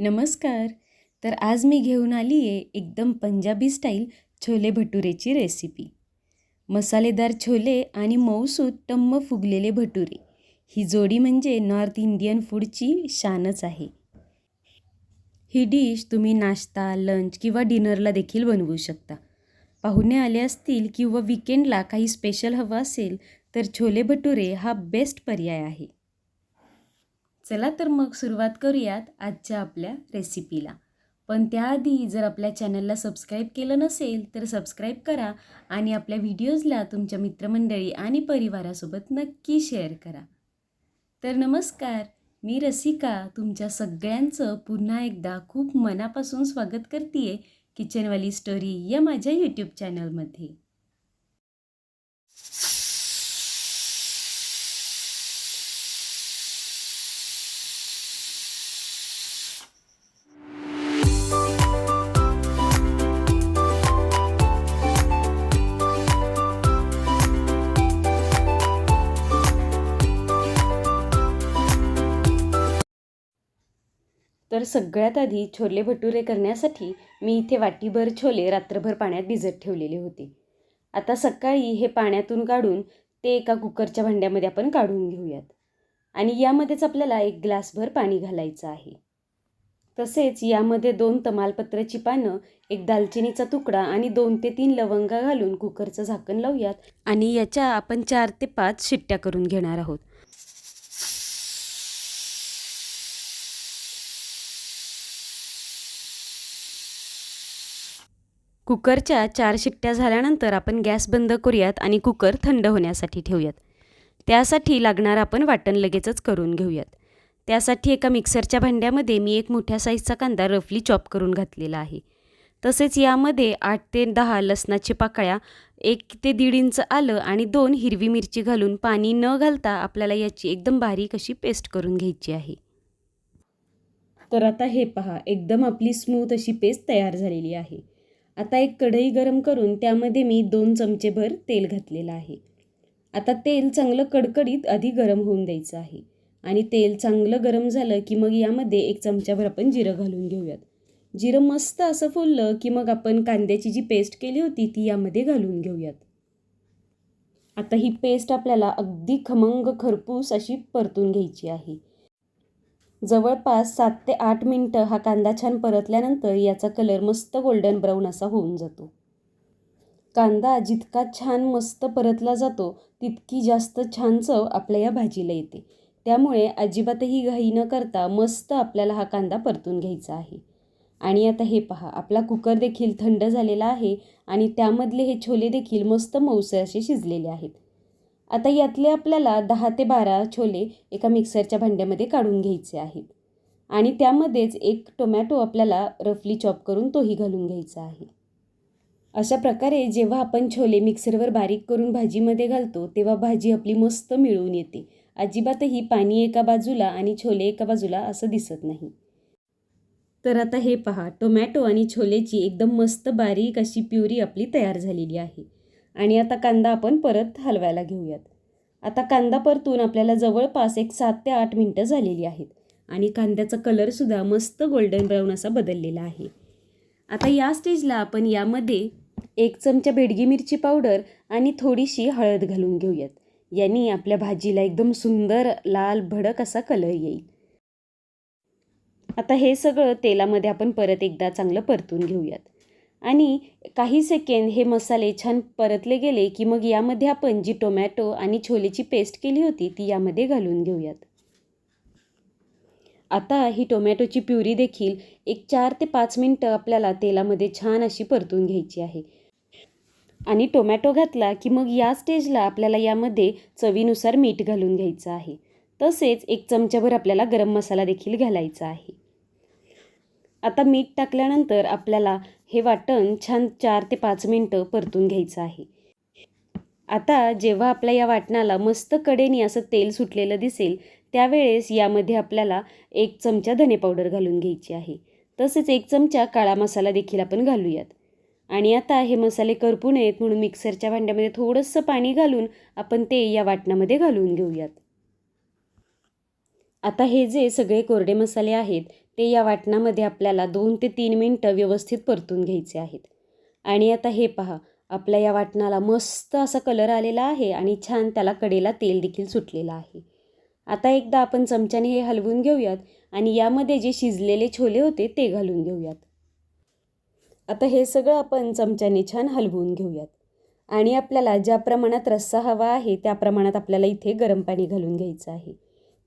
नमस्कार. तर आज मी घेऊन आली आहे एकदम पंजाबी स्टाईल छोले भटुरेची रेसिपी मसालेदार छोले आणि मऊसूत टम्म फुगलेले भटुरे. ही जोडी म्हणजे नॉर्थ इंडियन फूडची शानच आहे. ही डिश तुम्ही नाश्ता लंच किंवा डिनरला देखील बनवू शकता. पाहुणे आले असतील किंवा विकेंडला काही स्पेशल हवं असेल तर छोले भटुरे हा बेस्ट पर्याय आहे. चला तर मग सुरुवात करूयात आजच्या आपल्या रेसिपीला पण त्याआधी जर आपल्या चॅनलला सबस्क्राईब केलं नसेल तर सबस्क्राईब करा आणि आपल्या व्हिडिओजला तुमच्या मित्रमंडळी आणि परिवारासोबत नक्की शेअर करा. तर नमस्कार मी रसिका तुमच्या सगळ्यांचं पुन्हा एकदा खूप मनापासून स्वागत करते किचनवाली स्टोरी या माझ्या यूट्यूब चॅनलमध्ये सगळ्यात आधी छोले भटुरे करण्यासाठी मी इथे वाटीभर छोले रात्रभर पाण्यात भिजत ठेवलेले होते. आता सकाळी हे पाण्यातून काढून ते एका कुकरच्या भांड्यामध्ये आपण काढून घेऊयात. आणि यामध्येच आपल्याला एक ग्लासभर पाणी घालायचं आहे. तसेच यामध्ये दोन तमालपत्राची पानं एक दालचिनीचा तुकडा आणि दोन ते तीन लवंगा घालून कुकरचं झाकण लावूयात. आणि याच्या आपण चार ते पाच शिट्ट्या करून घेणार आहोत. कुकरच्या चार शिट्ट्या झाल्यानंतर आपण गॅस बंद करूयात आणि कुकर थंड होण्यासाठी ठेवूयात. त्यासाठी लागणार आपण वाटण लगेचच करून घेऊयात. त्यासाठी एका मिक्सरच्या भांड्यामध्ये मी एक मोठ्या साईजचा कांदा रफली चॉप करून घातलेला आहे. तसेच यामध्ये आठ ते दहा लसणाची पाकळ्या एक ते दीड इंच आलं आणि दोन हिरवी मिरची घालून पाणी न घालता आपल्याला याची एकदम बारीक अशी पेस्ट करून घ्यायची आहे. तर आता हे पहा एकदम आपली स्मूथ अशी पेस्ट तयार झालेली आहे. आता एक कढई गरम करून त्यामध्ये मी दोन चमचेभर तेल घातलेलं आहे. आता तेल चांगलं कडकडीत आधी गरम होऊन द्यायचं आहे. आणि तेल चांगलं गरम झालं की मग यामध्ये एक चमचाभर आपण जिरं घालून घेऊयात. जिरं मस्त असं फुललं की मग आपण कांद्याची जी पेस्ट केली होती ती यामध्ये घालून घेऊयात. आता ही पेस्ट आपल्याला अगदी खमंग खरपूस अशी परतून घ्यायची आहे. जवळपास सात ते आठ मिनटं हा कांदा छान परतल्यानंतर याचा कलर मस्त गोल्डन ब्राऊन असा होऊन जातो. कांदा जितका छान मस्त परतला जातो तितकी जास्त छान चव आपल्या या भाजीला येते. त्यामुळे अजिबातही घाई न करता मस्त आपल्याला हा कांदा परतून घ्यायचा आहे. आणि आता हे पहा आपला कुकर देखील थंड झालेला आहे आणि त्यामधले हे छोले देखील मस्त मऊसे असे शिजलेले आहेत. आता यातले आपल्याला दहा ते बारा छोले एका मिक्सरच्या भांड्यामध्ये काढून घ्यायचे आहेत. आणि त्यामध्येच एक टोमॅटो आपल्याला रफली चॉप करून तोही घालून घ्यायचा आहे. अशा प्रकारे जेव्हा आपण छोले मिक्सरवर बारीक करून भाजीमध्ये घालतो तेव्हा भाजी आपली मस्त मिळून येते. अजिबातही पाणी एका बाजूला आणि छोले एका बाजूला असं दिसत नाही. तर आता हे पहा टोमॅटो आणि छोलेची एकदम मस्त बारीक अशी प्युरी आपली तयार झालेली आहे. आणि आता कांदा आपण परत हलवायला घेऊयात. आता कांदा परतून आपल्याला जवळपास एक सात ते आठ मिनटं झालेली आहेत आणि कांद्याचा कलरसुद्धा मस्त गोल्डन ब्राऊन असा बदललेला आहे. आता या स्टेजला आपण यामध्ये एक चमचा बेडगी मिरची पावडर आणि थोडीशी हळद घालून घेऊयात. यांनी आपल्या भाजीला एकदम सुंदर लाल भडक असा कलर येईल. आता हे सगळं तेलामध्ये आपण परत एकदा चांगलं परतून घेऊयात. आणि काही सेकेंद हे मसाले छान परतले गेले की मग यामध्ये आपण जी टोमॅटो आणि छोलेची पेस्ट केली होती ती यामध्ये घालून घेऊयात. आता ही टोमॅटोची प्युरी देखील एक चार ते पाच मिनटं आपल्याला तेलामध्ये छान अशी परतून घ्यायची आहे. आणि टोमॅटो घातला की मग या स्टेजला आपल्याला यामध्ये चवीनुसार मीठ घालून घ्यायचं आहे. तसेच एक चमच्याभर आपल्याला गरम मसाला देखील घालायचा आहे. आता मीठ टाकल्यानंतर आपल्याला हे वाटण छान चार ते पाच मिनटं परतून घ्यायचं आहे. आता जेव्हा आपल्या या वाटणाला मस्त कडेने असं तेल सुटलेलं दिसेल त्यावेळेस यामध्ये आपल्याला एक चमचा धने पावडर घालून घ्यायची आहे. तसेच एक चमचा काळा मसाला देखील आपण घालूयात. आणि आता हे मसाले करपू नयेत म्हणून मिक्सरच्या भांड्यामध्ये थोडंसं पाणी घालून आपण ते या वाटणामध्ये घालून घेऊयात. आता हे जे सगळे कोरडे मसाले आहेत ते या वाटणामध्ये आपल्याला दोन ते तीन मिनटं व्यवस्थित परतून घ्यायचे आहेत. आणि आता हे पहा आपल्या या वाटणाला मस्त असा कलर आलेला आहे आणि छान त्याला कडेला तेल देखील सुटलेलं आहे. आता एकदा आपण चमच्याने हे हलवून घेऊयात आणि यामध्ये जे शिजलेले छोले होते ते घालून घेऊयात. आता हे सगळं आपण चमच्याने छान हलवून घेऊयात. आणि आपल्याला ज्या प्रमाणात रस्सा हवा आहे त्या प्रमाणात आपल्याला इथे गरम पाणी घालून घ्यायचं आहे.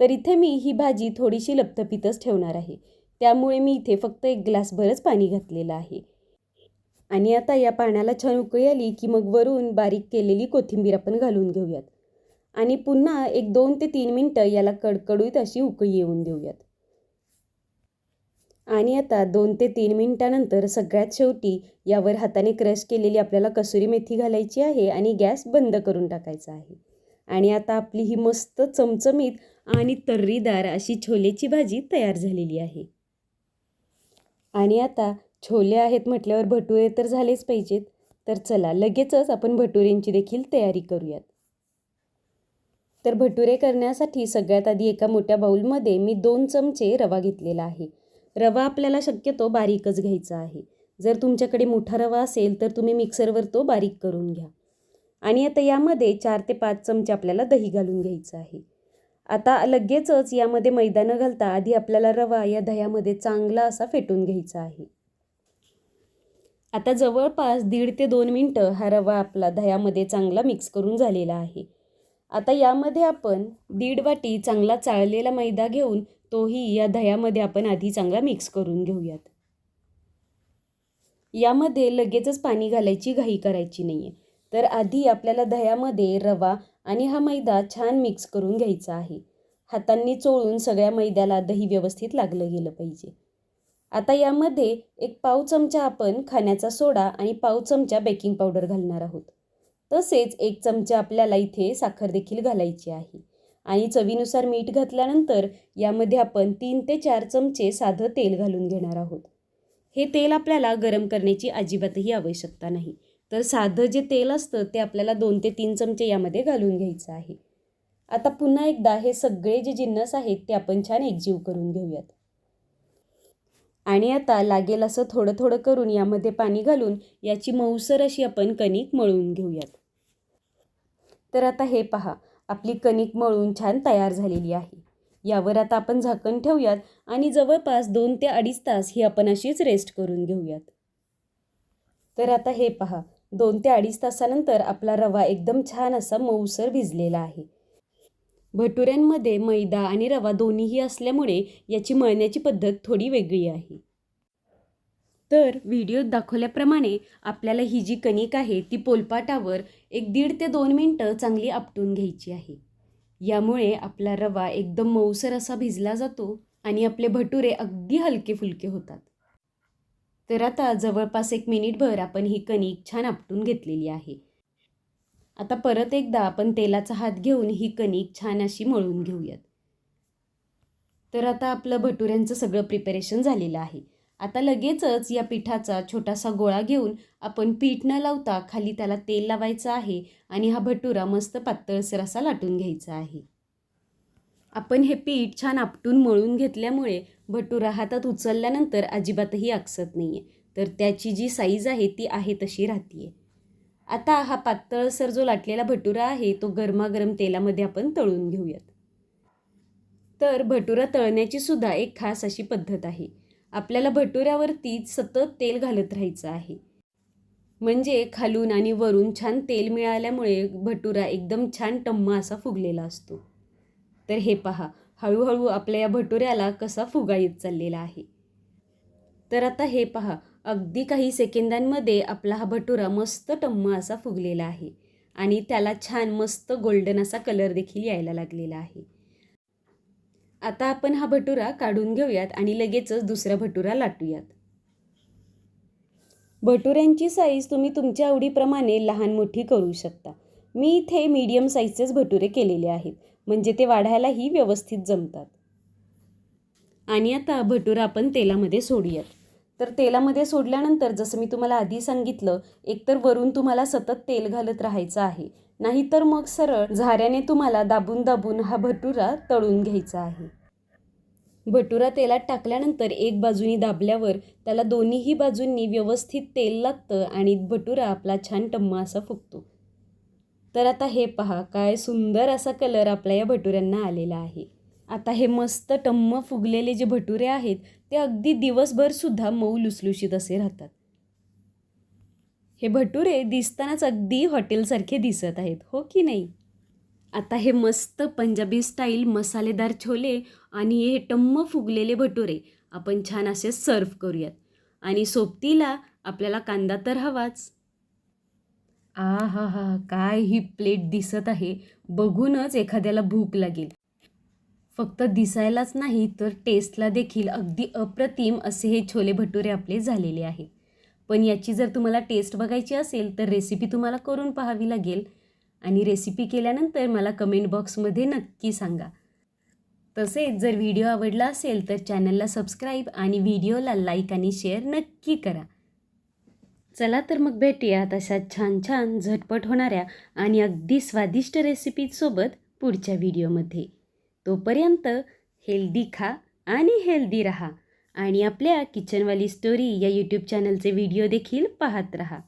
तर इथे मी ही भाजी थोडीशी लपथपीतच ठेवणार आहे. त्यामुळे मी इथे फक्त एक ग्लासभरच पाणी घातलेलं आहे. आणि आता या पाण्याला छान उकळी आली की मग वरून बारीक केलेली कोथिंबीर आपण घालून घेऊयात. आणि पुन्हा एक दोन ते तीन मिनटं याला कडकडूत अशी उकळी येऊन देऊयात. आणि आता दोन ते तीन मिनटानंतर सगळ्यात शेवटी यावर हाताने क्रश केलेली आपल्याला कसुरी मेथी घालायची आहे आणि गॅस बंद करून टाकायचा आहे. आणि आता आपली ही मस्त चमचमीत आणि तर्रीदार अशी छोलेची भाजी तयार झालेली आहे. आणि आता छोले आहेत म्हटल्यावर भटुरे तर झालेच पाहिजेत. तर चला लगेचच आपण भटुरेंची देखील तयारी करूयात. तर भटुरे करण्यासाठी सगळ्यात आधी एका मोठ्या बाऊलमध्ये मी दोन चमचे रवा घेतलेला आहे. रवा आपल्याला शक्यतो बारीकच घ्यायचा आहे. जर तुमच्याकडे मोठा रवा असेल तर तुम्ही मिक्सरवर तो बारीक करून घ्या. आणि आता यामध्ये चार ते पाच चमचे आपल्याला दही घालून घ्यायचं आहे. आता लगेचच यामध्ये मैदा न घालता आधी आपल्याला रवा या दह्यामध्ये चांगला असा फेटून घ्यायचा आहे. आता जवळपास दीड ते दोन मिनटं हा रवा आपला दह्यामध्ये चांगला मिक्स करून झालेला आहे. आता यामध्ये आपण दीड वाटी चांगला चाळलेला मैदा घेऊन तोही या दह्यामध्ये आपण आधी चांगला मिक्स करून घेऊयात. यामध्ये लगेचच पाणी घालायची घाई करायची नाही आहे तर आधी आपल्याला दह्यामध्ये रवा आणि हा मैदा छान मिक्स करून घ्यायचा आहे. हातांनी चोळून सगळ्या मैद्याला दही व्यवस्थित लागलं गेलं पाहिजे. आता यामध्ये एक पाव चमचा आपण खाण्याचा सोडा आणि पाव चमचा बेकिंग पावडर घालणार आहोत. तसेच एक चमचा आपल्याला इथे साखर देखील घालायची आहे. आणि चवीनुसार मीठ घातल्यानंतर यामध्ये आपण तीन ते चार चमचे साधं तेल घालून घेणार आहोत. हे तेल आपल्याला गरम करण्याची अजिबातही आवश्यकता नाही. तर साधं जे तेल असतं ते आपल्याला दोन ते तीन चमचे यामध्ये घालून घ्यायचं आहे. आता पुन्हा एकदा हे सगळे जे जिन्नस आहेत ते आपण छान एकजीव करून घेऊयात. आणि आता लागेल असं थोडं थोडं करून यामध्ये पाणी घालून याची मऊसर अशी आपण कणिक मळून घेऊयात. तर आता हे पहा आपली कणिक मळून छान तयार झालेली आहे. यावर आता आपण झाकण ठेवूयात आणि जवळपास दोन ते अडीच तास ही आपण अशीच रेस्ट करून घेऊयात. तर आता हे पहा दोन ते अडीच तासानंतर आपला रवा एकदम छान असा मऊसर भिजलेला आहे. भटुऱ्यांमध्ये मैदा आणि रवा दोन्हीही असल्यामुळे याची मळण्याची पद्धत थोडी वेगळी आहे. तर व्हिडिओत दाखवल्याप्रमाणे आपल्याला ही जी कणिक आहे ती पोलपाटावर एक दीड ते दोन मिनटं चांगली आपटून घ्यायची आहे. यामुळे आपला रवा एकदम मऊसर असा भिजला जातो आणि आपले भटुरे अगदी हलके फुलके होतात. तर आता जवळपास एक मिनिटभर आपण ही कणिक छान आपटून घेतलेली आहे. आता परत एकदा आपण तेलाचा हात घेऊन ही कणिक छान अशी मळून घेऊयात. तर आता आपलं भटुऱ्यांचं सगळं प्रिपरेशन झालेलं आहे. आता लगेचच या पिठाचा छोटासा गोळा घेऊन आपण पीठ न लावता खाली त्याला तेल लावायचं आहे आणि हा भटुरा मस्त पातळसर असा लाटून घ्यायचा आहे. आपण हे पीठ छान आपटून मळून घेतल्यामुळे भटुरा हातात उचलल्यानंतर अजिबातही आकसत नाही आहे तर त्याची जी साईज आहे ती आहे तशी राहते आता हा पातळसर जो लाटलेला भटुरा आहे तो गरमागरम तेलामध्ये आपण तळून घेऊयात. तर भटुरा तळण्याची सुद्धा एक खास अशी पद्धत आहे. आपल्याला भटुऱ्यावरती सतत तेल घालत राहायचं आहे. म्हणजे खालून आणि वरून छान तेल मिळाल्यामुळे भटुरा एकदम छान टम्मा असा फुगलेला असतो. तर हे पहा हळूहळू आपल्या या भटुऱ्याला कसा फुगा येत चाललेला आहे. तर आता हे पहा अगदी काही सेकंदांमध्ये आपला हा भटुरा मस्त टम्म असा फुगलेला आहे आणि त्याला छान मस्त गोल्डन असा कलर देखील यायला लागलेला आहे. आता आपण हा भटुरा काढून घेऊयात आणि लगेचच दुसरा भटुरा लाटूयात. भटुऱ्यांची साईज तुम्ही तुमच्या आवडीप्रमाणे लहान मोठी करू शकता. मी इथे मीडियम साईजचेच भटुरे केलेले आहेत. म्हणजे ते वाढायलाही व्यवस्थित जमतात. आणि आता भटुरा आपण तेलामध्ये सोडूयात. तर तेलामध्ये सोडल्यानंतर जसं मी तुम्हाला आधी सांगितलं एकतर वरून तुम्हाला सतत तेल घालत राहायचं आहे. नाहीतर मग सरळ झाऱ्याने तुम्हाला दाबून दाबून हा भटुरा तळून घ्यायचा आहे. भटुरा तेलात टाकल्यानंतर एक बाजूनी दाबल्यावर त्याला दोन्हीही बाजूंनी व्यवस्थित तेल लागतं आणि भटुरा आपला छान टम्मा असा फुगतो. तर आता हे पहा काय सुंदर असा कलर आपल्या या भटुऱ्यांना आलेला आहे. आता हे मस्त टम्म फुगलेले जे भटुरे आहेत ते अगदी दिवसभरसुद्धा मऊ लुसलुशीत असे राहतात. हे भटुरे दिसतानाच अगदी हॉटेलसारखे दिसत आहेत हो की नाही? आता हे मस्त पंजाबी स्टाईल मसालेदार छोले आणि हे टम्म फुगलेले भटुरे आपण छान असे सर्व करूयात. आणि सोबतीला आपल्याला कांदा तर हवाच. आ हा हा काय ही प्लेट दिसत आहे. बघूनच एखाद्याला भूक लागेल. फक्त दिसायलाच नाही तर टेस्टला देखील अगदी अप्रतिम असे हे छोले भटुरे आपले झालेले आहे. पण याची जर तुम्हाला टेस्ट बघायची असेल तर रेसिपी तुम्हाला करून पाहावी लागेल. आणि रेसिपी केल्यानंतर मला कमेंट बॉक्समध्ये नक्की सांगा. तसेच जर व्हिडिओ आवडला असेल तर चॅनलला सबस्क्राईब आणि व्हिडिओला लाईक आणि शेअर नक्की करा. चला तर मग भेटूयात अशा छान छान झटपट होणाऱ्या आणि अगदी स्वादिष्ट रेसिपीजसोबत पुढच्या व्हिडिओमध्ये. तोपर्यंत हेल्दी खा आणि हेल्दी रहा आणि आपल्या किचनवाली स्टोरी या यूट्यूब चॅनलचे व्हिडिओ देखील पाहत रहा.